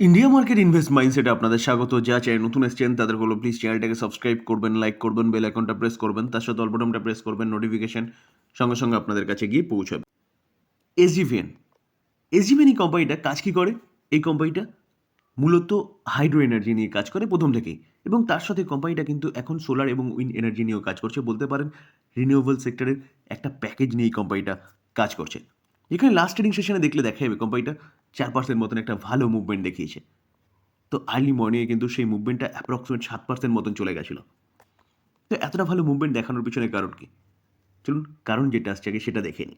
India market invest মাইন্ডসেটে আপনাদের স্বাগত। যা চাই নতুন এসছেন, তাদের হলো প্লিজ চ্যানেলটাকে সাবস্ক্রাইব করবেন লাইক করবেন বেল আইকনটা প্রেস করবেন, তার সাথে অল্পটমটা প্রেস করবেন নোটিফিকেশন সঙ্গে সঙ্গে আপনাদের কাছে গিয়ে পৌঁছাবে। এসজিভিএন এসজিভিএন এই কোম্পানিটা কাজ কী করে? এই কোম্পানিটা মূলত হাইড্রো এনার্জি নিয়ে কাজ করে প্রথম থেকেই এবং তার সাথে কোম্পানিটা কিন্তু এখন সোলার এবং উইন্ড এনার্জি নিয়েও কাজ করছে। বলতে পারেন রিনিউয়েবল সেক্টরের একটা প্যাকেজ নিয়ে এই কোম্পানিটা কাজ করছে। এখানে লাস্ট ট্রেডিং সেশনে দেখলে দেখা যাবে কোম্পানিটা চার পার্সেন্ট মতন একটা ভালো মুভমেন্ট দেখিয়েছে। তো আর্লি মর্নিংয়ে কিন্তু সেই মুভমেন্টটা অ্যাপ্রক্সিমেট সাত পার্সেন্ট মতন চলে গেছিল। তো এতটা ভালো মুভমেন্ট দেখানোর পিছনে কারণ কি? চলুন, কারণ যেটা আসছে আগে সেটা দেখে নিই।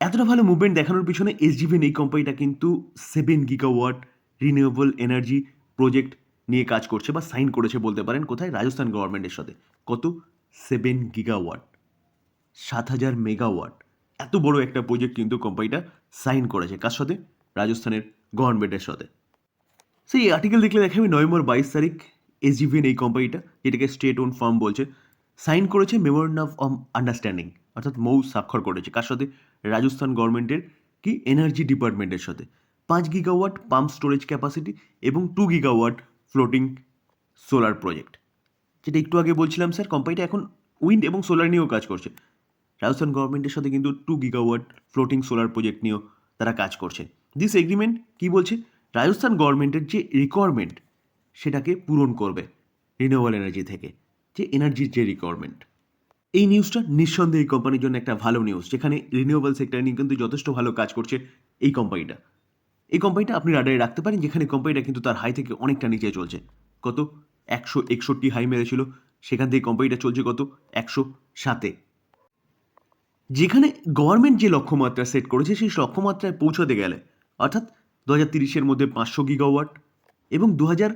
এতটা ভালো মুভমেন্ট দেখানোর পিছনে এসজিভিএন এই কোম্পানিটা কিন্তু seven gigawatt renewable energy project নিয়ে কাজ করছে বা সাইন করেছে বলতে পারেন কোথায়? রাজস্থান গভর্নমেন্টের সাথে। কত? সেভেন গিগাওয়াট সাত হাজার মেগাওয়াট এত বড় একটা প্রজেক্ট কিন্তু কোম্পানিটা সাইন করেছে। কার সাথে? রাজস্থানের গভর্নমেন্টের সাথে। সেই আর্টিকেল দেখলে দেখাবে নভেম্বর বাইশ তারিখ এসজিভিএন এই কোম্পানিটা যেটাকে স্টেট ওন ফার্ম বলছে সাইন করেছে মেমোরেন্ডাম অফ আন্ডারস্ট্যান্ডিং অর্থাৎ মৌ স্বাক্ষর করেছে। কার সাথে? রাজস্থান গভর্নমেন্টের কি? এনার্জি ডিপার্টমেন্টের সাথে। পাঁচ গিগাওয়াট পাম্প স্টোরেজ ক্যাপাসিটি এবং two gigawatt floating solar project যেটা একটু আগে বলছিলাম স্যার কোম্পানিটা এখন উইন্ড এবং সোলার নিয়েও কাজ করছে। রাজস্থান গভর্নমেন্টের সাথে কিন্তু two gigawatt floating solar project নিয়েও তারা কাজ করছে। দিস এগ্রিমেন্ট কি বলছে? রাজস্থান গভর্নমেন্টের যে রিকোয়ারমেন্ট সেটাকে পূরণ করবে রিনিউয়েবল এনার্জি থেকে, যে এনার্জির যে রিকোয়ারমেন্ট এই নিউজটা নিঃসন্দেহে এই কোম্পানির জন্য একটা ভালো নিউজ যেখানে রিনিউয়েবল সেক্টর নিয়ে কিন্তু যথেষ্ট ভালো কাজ করছে এই কোম্পানিটা এই কোম্পানিটা আপনি রাডারে রাখতে পারেন, যেখানে কোম্পানিটা কিন্তু তার হাই থেকে অনেকটা নিচে চলছে। কত? একশো একষট্টি হাই মেরেছিল, সেখান থেকে কোম্পানিটা চলছে কত? একশো সাতে। যেখানে গভর্নমেন্ট যে লক্ষ্যমাত্রা সেট করেছে, সেই লক্ষ্যমাত্রায় পৌঁছাতে গেলে, অর্থাৎ দু হাজার তিরিশের মধ্যে পাঁচশো গিগাওয়াট এবং দু হাজার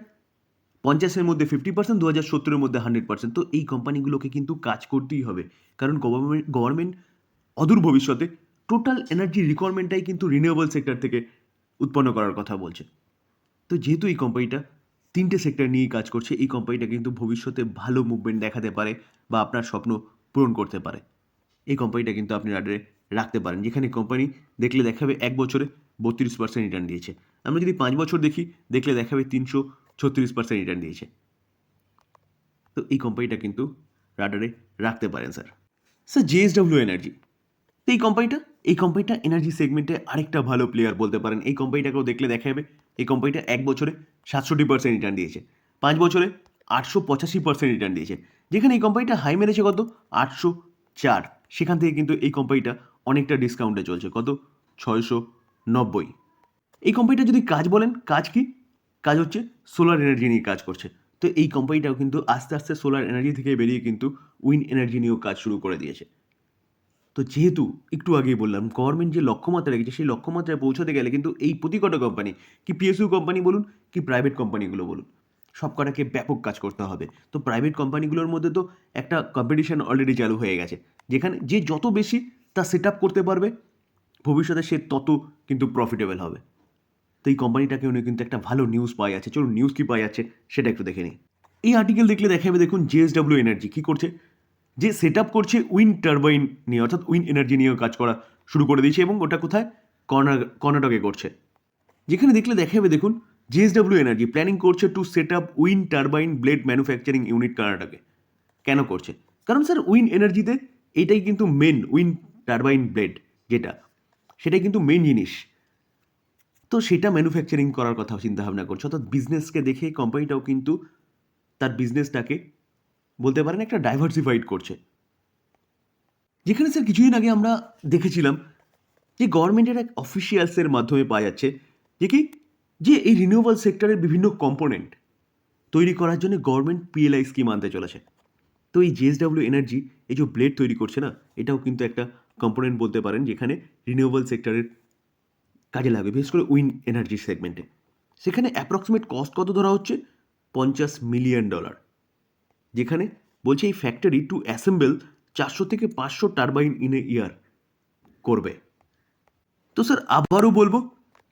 পঞ্চাশের মধ্যে ফিফটি পার্সেন্ট দু হাজার সত্তরের মধ্যে হান্ড্রেড পার্সেন্ট তো এই কোম্পানিগুলোকে কিন্তু কাজ করতেই হবে। কারণ গভর্নমেন্ট গভর্নমেন্ট অদূর ভবিষ্যতে টোটাল এনার্জি রিকোয়ারমেন্টটাই কিন্তু রিনিউয়েবল সেক্টর থেকে উৎপন্ন করার কথা বলছে। তো যেহেতু এই কোম্পানিটা তিনটে সেক্টর নিয়েই কাজ করছে, এই কোম্পানিটা কিন্তু ভবিষ্যতে ভালো মুভমেন্ট দেখাতে পারে বা আপনার স্বপ্ন পূরণ করতে পারে। এই কোম্পানিটা কিন্তু আপনি রাডারে রাখতে পারেন। যেখানে কোম্পানি দেখলে দেখাবে এক বছরে বত্রিশ পার্সেন্ট রিটার্ন দিয়েছে। আমরা যদি পাঁচ বছর দেখি, দেখলে দেখাবে তিনশো ছত্রিশ পার্সেন্ট রিটার্ন দিয়েছে। তো এই কোম্পানিটা কিন্তু রাডারে রাখতে পারেন, স্যার। স্যার জেএসডব্লিউ এনার্জি তো এই কোম্পানিটা এই কোম্পানিটা এনার্জি সেগমেন্টে আরেকটা ভালো প্লেয়ার বলতে পারেন। এই কোম্পানিটাকেও দেখলে দেখা যাবে এই কোম্পানিটা এক বছরে সাতষট্টি পার্সেন্ট রিটার্ন দিয়েছে। পাঁচ বছরে আটশো পঁচাশি পার্সেন্ট রিটার্ন দিয়েছে। যেখানে এই কোম্পানিটা হাই মেরেছে কত? আটশো চার। সেখান থেকে কিন্তু এই কোম্পানিটা অনেকটা ডিসকাউন্টে চলছে। কত? ছয়শো নব্বই। এই কোম্পানিটা যদি কাজ বলেন, কাজ কি? কাজ হচ্ছে সোলার এনার্জি নিয়ে কাজ করছে। তো এই কোম্পানিটাও কিন্তু আস্তে আস্তে সোলার এনার্জি থেকে বেরিয়ে কিন্তু উইন্ড এনার্জি নিয়েও কাজ শুরু করে দিয়েছে। তো যেহেতু একটু আগেই বললাম গভর্নমেন্ট যে লক্ষ্যমাত্রা রেখেছে, সেই লক্ষ্যমাত্রায় পৌঁছাতে গেলে কিন্তু এই প্রতিকটা কোম্পানি কি পিএসইউ কোম্পানি বলুন, কি প্রাইভেট কোম্পানিগুলো বলুন সব কটাকে ব্যাপক কাজ করতে হবে। তো প্রাইভেট কোম্পানিগুলোর মধ্যে তো একটা কম্পিটিশান অলরেডি চালু হয়ে গেছে। যেখানে যে যত বেশি তা সেট আপ করতে পারবে, ভবিষ্যতে সে তত কিন্তু প্রফিটেবল হবে। তো এই কোম্পানিটাকে উনি কিন্তু একটা ভালো নিউজ পাওয়া যাচ্ছে চলুন নিউজ কী পাওয়া যাচ্ছে সেটা একটু দেখে নিই। এই আর্টিকেল দেখলে দেখা যাবে দেখুন জেএসডব্লিউ এনার্জি কী করছে। যে সেট আপ করছে উইন্ড টারবাইন নিয়ে, অর্থাৎ উইন্ড এনার্জি নিয়েও কাজ করা শুরু করে দিয়েছে এবং ওটা কোথায়? কর্ণা কর্ণাটকে করছে। যেখানে দেখলে দেখা যাবে দেখুন জেএসডব্লিউ এনার্জি প্ল্যানিং করছে to set up wind turbine blade manufacturing unit কর্ণাটকে কেন করছে? কারণ স্যার উইন্ড এনার্জিতে এইটাই কিন্তু মেন উইন টারবাইন ব্লেড যেটা। সেটাই কিন্তু মেন জিনিস। তো সেটা ম্যানুফ্যাকচারিং করার কথা চিন্তা ভাবনা করছে। অর্থাৎ বিজনেসকে দেখে কোম্পানিটাও কিন্তু তার বিজনেসটাকে বলতে পারেন একটা ডাইভার্সিফাইড করছে। যেখানে স্যার কিছুদিন আগে আমরা দেখেছিলাম যে গভর্নমেন্টের এক অফিসিয়ালসের মাধ্যমে পাওয়া যাচ্ছে যে কি? যে এই রিনিউয়েবল সেক্টরের বিভিন্ন কম্পোনেন্ট তৈরি করার জন্য গভর্নমেন্ট পিএলআই স্কিম আনতে চলেছে। তো এই জেএসডব্লিউ এনার্জি এই যে ব্লেড তৈরি করছে না, এটাও কিন্তু একটা কম্পোনেন্ট বলতে পারেন যেখানে রিনিউয়েবল সেক্টরের কাজে লাগবে বিশেষ করে উইন এনার্জি সেগমেন্টে সেখানে অ্যাপ্রক্সিমেট কস্ট কত ধরা হচ্ছে? পঞ্চাশ মিলিয়ন ডলার যেখানে বলছে এই ফ্যাক্টরি টু অ্যাসেম্বল চারশো থেকে পাঁচশো টারবাইন ইন এ ইয়ার করবে। তো স্যার আবারও বলব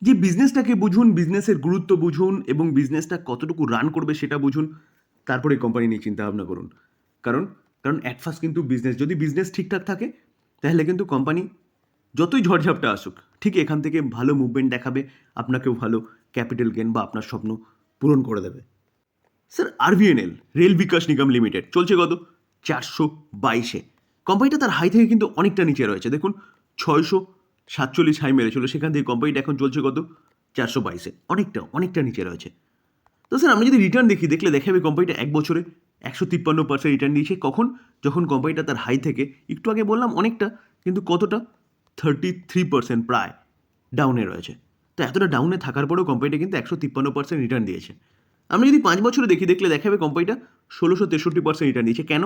যে বিজনেসটাকে বুঝুন বিজনেসের গুরুত্ব বুঝুন এবং বিজনেসটা কতটুকু রান করবে সেটা বুঝুন, তারপরে কোম্পানি নিয়ে চিন্তা ভাবনা করুন। কারণ কারণ অ্যাট ফার্স্ট কিন্তু বিজনেস যদি বিজনেস ঠিকঠাক থাকে, তাহলে কিন্তু কোম্পানি যতই ঝড়ঝাপটা আসুক, ঠিক এখান থেকে ভালো মুভমেন্ট দেখাবে, আপনাকেও ভালো ক্যাপিটাল গেন বা আপনার স্বপ্ন পূরণ করে দেবে। Sir RVNL Rail Vikas Nigam limited চলছে কত? চারশো বাইশে। কোম্পানিটা তার হাই থেকে কিন্তু অনেকটা নিচে রয়েছে। দেখুন, ছয়শো সাতচল্লিশ হাই মেরেছিল। সেখান থেকে কোম্পানিটা এখন চলছে কত? চারশো বাইশে। অনেকটা অনেকটা নিচে রয়েছে। তো স্যার আমরা যদি রিটার্ন দেখি, দেখলে দেখা যাবে কোম্পানিটা এক বছরে একশো তিপ্পান্ন পার্সেন্ট রিটার্ন দিয়েছে কখন? যখন কোম্পানিটা তার হাই থেকে, একটু আগে বললাম অনেকটা, কিন্তু কতটা? থার্টি থ্রি পার্সেন্ট প্রায় ডাউনে রয়েছে। তো এতটা ডাউনে থাকার পরেও কোম্পানিটা কিন্তু একশো তিপ্পান্ন পার্সেন্ট রিটার্ন দিয়েছে। আমরা যদি পাঁচ বছরে দেখি, দেখলে দেখা যাবে কোম্পানিটা ষোলোশো তেষট্টি পার্সেন্ট রিটার্ন দিয়েছে কেন?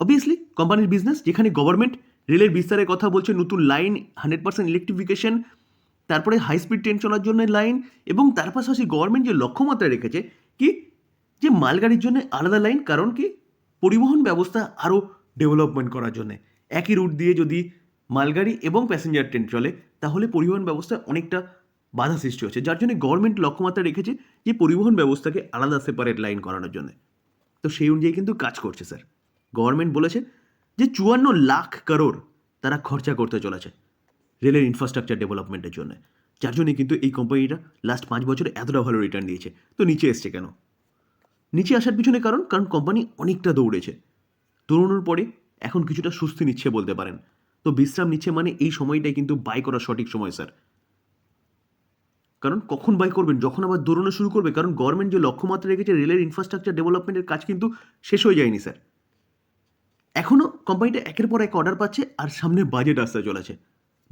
অবভিয়াসলি কোম্পানির বিজনেস যেখানে গভর্নমেন্ট রেলের বিস্তারের কথা বলছে, নতুন লাইন হান্ড্রেড পার্সেন্ট ইলেকট্রিফিকেশন তারপরে হাই স্পিড ট্রেন চলার জন্য লাইন এবং তার পাশাপাশি গভর্নমেন্ট যে লক্ষ্যমাত্রা রেখেছে, কি? যে মালগাড়ির জন্য আলাদা লাইন কারণ কি? পরিবহন ব্যবস্থা আরও ডেভেলপমেন্ট করার জন্য। একই রুট দিয়ে যদি মালগাড়ি এবং প্যাসেঞ্জার ট্রেন চলে, তাহলে পরিবহন ব্যবস্থায় অনেকটা বাধা সৃষ্টি হচ্ছে। যার জন্য গভর্নমেন্ট লক্ষ্যমাত্রা রেখেছে যে পরিবহন ব্যবস্থাকে আলাদা সেপারেট লাইন করানোর জন্য। তো সেই অনুযায়ী কিন্তু কাজ করছে স্যার গভর্নমেন্ট বলেছে যে চুয়ান্ন লাখ করোড় তারা খরচা করতে চলেছে রেলের ইনফ্রাস্ট্রাকচার ডেভেলপমেন্টের জন্য। যার জন্য কিন্তু এই কোম্পানিটা লাস্ট পাঁচ বছরে এতটা ভালো রিটার্ন দিয়েছে। তো নিচে এসছে কেন? নিচে আসার পিছনে কারণ কারণ কোম্পানি অনেকটা দৌড়েছে। দৌড়ানোর পরে এখন কিছুটা সুস্থি নিচ্ছে বলতে পারেন। তো বিশ্রাম নিচ্ছে মানে এই সময়টাই কিন্তু বাই করার সঠিক সময় স্যার কারণ কখন বাই করবেন? যখন আবার দৌড়ানো শুরু করবে? কারণ গভর্নমেন্ট যে লক্ষ্যমাত্রা রেখেছে রেলের ইনফ্রাস্ট্রাকচার ডেভেলপমেন্টের কাজ কিন্তু শেষ হয়ে যায়নি স্যার এখনও কোম্পানিটা একের পর এক অর্ডার পাচ্ছে আর সামনে বাজেট আসতে চলেছে।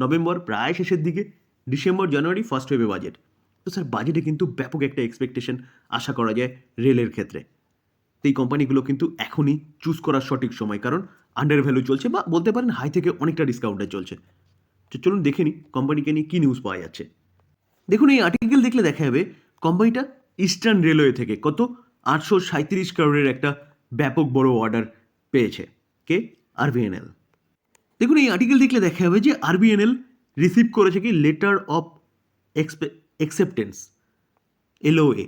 নভেম্বর প্রায় শেষের দিকে, ডিসেম্বর, জানুয়ারি ফার্স্ট ওয়েভে বাজেট তো স্যার বাজেটে কিন্তু ব্যাপক একটা এক্সপেকটেশন আশা করা যায় রেলের ক্ষেত্রে। তো এই কোম্পানিগুলো কিন্তু এখনই চুজ করার সঠিক সময়, কারণ আন্ডার ভ্যালু চলছে বা বলতে পারেন হাই থেকে অনেকটা ডিসকাউন্টে চলছে। তো চলুন দেখে নিই কোম্পানিকে নিয়ে কী নিউজ পাওয়া যাচ্ছে। দেখুন, এই আর্টিকেল দেখলে দেখা যাবে কোম্পানিটা ইস্টার্ন রেলওয়ে থেকে কত? আটশো সাঁত্রিশ কারোরের একটা ব্যাপক বড় অর্ডার পেয়েছে। কে? আরবিএনএল দেখুন, এই আর্টিকেল দেখলে দেখা যাবে যে আরবিএনএল রিসিভ করেছে কি? লেটার অফ অ্যাকসেপ্টেন্স এলওএ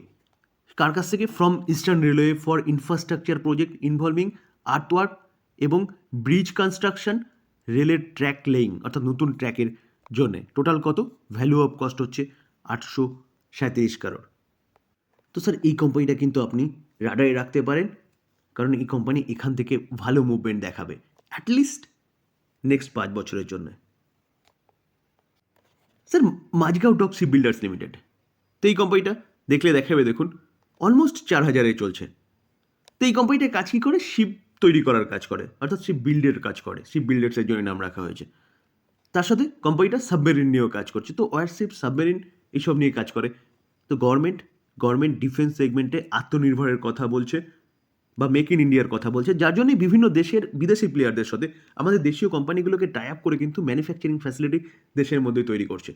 কার কাছ থেকে? From eastern railway for infrastructure project involving artwork এবং ব্রিজ কনস্ট্রাকশন রেলের ট্র্যাক লেইং অর্থাৎ নতুন ট্র্যাকের জন্যে। টোটাল কত? ভ্যালু অফ কস্ট হচ্ছে আটশো সাঁত্রিশ কারোর তো স্যার এই কোম্পানিটা কিন্তু আপনি রাডারে রাখতে পারেন, কারণ এই কোম্পানি এখান থেকে ভালো মুভমেন্ট দেখাবে অ্যাটলিস্ট নেক্সট পাঁচ বছরের জন্য। Sir, Mazagon dock ship builders limited তো এই কোম্পানিটা দেখলে দেখাবে, দেখুন অলমোস্ট চার হাজারে চলছে। তো এই কোম্পানিটা কাজ কী করে? শিপ তৈরি করার কাজ করে, অর্থাৎ শিপ বিল্ডের কাজ করে শিপ বিল্ডার্সের জন্য নাম রাখা হয়েছে। তার সাথে কোম্পানিটা সাবমেরিন নিয়েও কাজ করছে। তো ওয়ারশিপ সাবমেরিন এইসব নিয়ে কাজ করে। তো গভর্নমেন্ট গভর্নমেন্ট ডিফেন্স সেগমেন্টে আত্মনির্ভরের কথা বলছে। বা মেক ইন ইন্ডিয়ার কথা বলছে, যার জন্যই বিভিন্ন দেশের বিদেশি প্লেয়ারদের সাথে আমাদের দেশীয় কোম্পানিগুলোকে টাই আপ করে কিন্তু ম্যানুফ্যাকচারিং ফ্যাসিলিটি দেশের মধ্যে তৈরি করছে।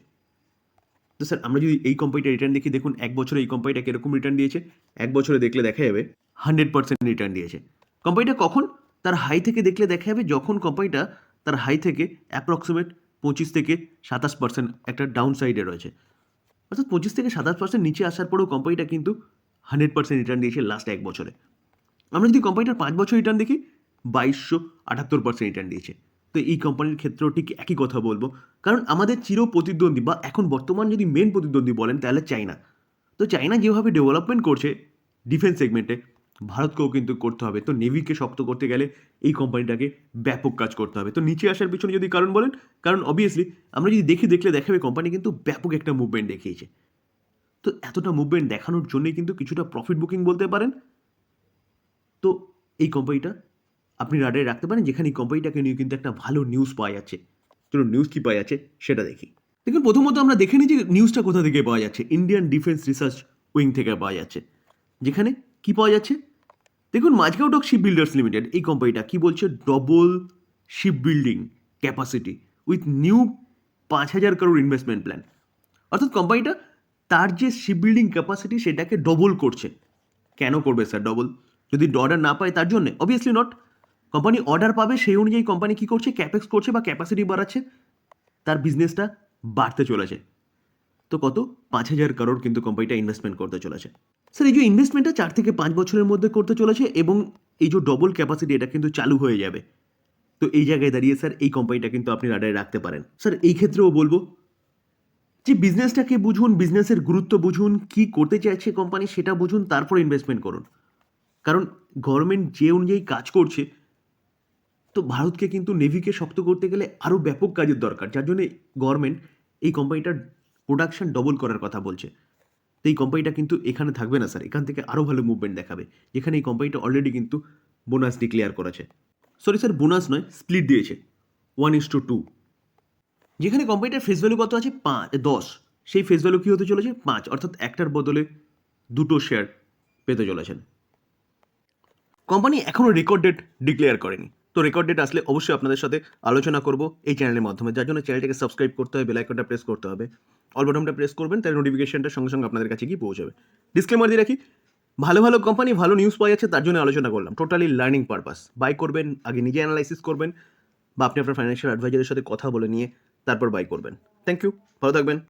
তো স্যার আমরা যদি এই কোম্পানিটা রিটার্ন দেখি, দেখুন এক বছরে এই কোম্পানিটা কীরকম রিটার্ন দিয়েছে? এক বছরে দেখলে দেখা যাবে হান্ড্রেড পার্সেন্ট রিটার্ন দিয়েছে। কোম্পানিটা কখন? তার হাই থেকে দেখলে দেখা যাবে যখন কোম্পানিটা তার হাই থেকে অ্যাপ্রক্সিমেট পঁচিশ থেকে সাতাশ পার্সেন্ট একটা ডাউন সাইডে রয়েছে। অর্থাৎ পঁচিশ থেকে সাতাশ পার্সেন্ট নিচে আসার পরেও কোম্পানিটা কিন্তু হান্ড্রেড পার্সেন্ট রিটার্ন দিয়েছে লাস্ট এক বছরে। আমরা যদি কোম্পানিটার পাঁচ বছর রিটার্ন দেখি, বাইশশো আটাত্তর পার্সেন্ট রিটার্ন দিয়েছে। তো এই কোম্পানির ক্ষেত্রেও ঠিক একই কথা বলব। কারণ আমাদের চির প্রতিদ্বন্দ্বী বা এখন বর্তমান যদি মেন প্রতিদ্বন্দ্বী বলেন, তাহলে চাইনা তো চাইনা যেভাবে ডেভেলপমেন্ট করছে ডিফেন্স সেগমেন্টে ভারতকেও কিন্তু করতে হবে। তো নেভিকে শক্ত করতে গেলে এই কোম্পানিটাকে ব্যাপক কাজ করতে হবে। তো নিচে আসার পিছনে যদি কারণ বলেন, কারণ অবভিয়াসলি আমরা যদি দেখি দেখলে দেখাবে কোম্পানি কিন্তু ব্যাপক একটা মুভমেন্ট দেখিয়েছে। তো এতটা মুভমেন্ট দেখানোর জন্যই কিন্তু কিছুটা প্রফিট বুকিং বলতে পারেন তো এই কোম্পানিটা আপনি রাডারে রাখতে পারেন, যেখানে এই কোম্পানিটাকে নিয়ে কিন্তু একটা ভালো নিউজ পাওয়া যাচ্ছে। চলুন নিউজ কী পাওয়া যাচ্ছে সেটা দেখি। দেখুন, প্রথমত আমরা দেখে নিই যে নিউজটা কোথা থেকে পাওয়া যাচ্ছে। ইন্ডিয়ান ডিফেন্স রিসার্চ উইং থেকে পাওয়া যাচ্ছে। যেখানে কি পাওয়া যাচ্ছে? দেখুন Mazagon dock ship builders limited এই কোম্পানিটা কি বলছে? Double ship building capacity with new পাঁচ হাজার করোড় ইনভেস্টমেন্ট প্ল্যান অর্থাৎ কোম্পানিটা তার যে শিপ বিল্ডিং ক্যাপাসিটি সেটাকে ডবল করছে। কেন করবে স্যার ডবল যদি অর্ডার না পায় তার জন্য? অবভিয়াসলি নট কোম্পানি অর্ডার পাবে, সেই অনুযায়ী কোম্পানি কী করছে? ক্যাপেক্স করছে বা ক্যাপাসিটি বাড়াচ্ছে। তার বিজনেসটা বাড়তে চলেছে। তো কত? পাঁচ হাজার করোড় কিন্তু কোম্পানিটা ইনভেস্টমেন্ট করতে চলেছে। স্যার এই যে ইনভেস্টমেন্টটা চার থেকে পাঁচ বছরের মধ্যে করতে চলেছে এবং এই যে ডবল ক্যাপাসিটি এটা কিন্তু চালু হয়ে যাবে। তো এই জায়গায় দাঁড়িয়ে স্যার এই কোম্পানিটা কিন্তু আপনি রাডারে রাখতে পারেন। স্যার এই ক্ষেত্রেও বলব, যে বিজনেসটাকে বুঝুন বিজনেসের গুরুত্ব বুঝুন, কি করতে চাইছে কোম্পানি সেটা বুঝুন, তারপর ইনভেস্টমেন্ট করুন। কারণ গভর্নমেন্ট যে অনুযায়ী কাজ করছে, তো ভারতকে কিন্তু নেভিকে শক্ত করতে গেলে আরও ব্যাপক কাজের দরকার। যার জন্য গভর্নমেন্ট এই কোম্পানিটার প্রোডাকশন ডবল করার কথা বলছে। তো এই কোম্পানিটা কিন্তু এখানে থাকবে না স্যার এখান থেকে আরও ভালো মুভমেন্ট দেখাবে। যেখানে এই কোম্পানিটা অলরেডি কিন্তু বোনাস ডিক্লেয়ার করেছে। সরি স্যার বোনাস নয় স্প্লিট দিয়েছে। ওয়ান ইস টু টু যেখানে কোম্পানিটার ফেস ভ্যালু কত আছে? পাঁচ দশ। সেই ফেস ভ্যালু কী হতে চলেছে? পাঁচ। অর্থাৎ একটার বদলে দুটো শেয়ার পেতে চলেছেন। কোম্পানি এখনও রেকর্ড ডেট ডিক্লেয়ার করেনি। তো রেকর্ড ডেট আসলে অবশ্যই আপনাদের সাথে আলোচনা করব এই চ্যানেলের মাধ্যমে। যার জন্য চ্যানেলটাকে সাবস্ক্রাইব করতে হবে বেলাইকনটা প্রেস করতে হবে। অল প্রেস করবেন তার নোটিফিকেশনটা সঙ্গে সঙ্গে আপনাদের কাছে গিয়ে পৌঁছাবে। ডিসক্লেমার দিয়ে রাখি, ভালো ভালো কোম্পানি, ভালো নিউজ পাওয়া যাচ্ছে, তার জন্য আলোচনা করলাম। টোটালি লার্নিং পারপাস বাই করবেন, আগে নিজে অ্যানালাইসিস করবেন, বা আপনি আপনার ফাইন্যান্সিয়াল অ্যাডভাইজারের সাথে কথা বলে নিয়ে তারপর বাই করবেন। থ্যাংক ইউ ভালো থাকবেন।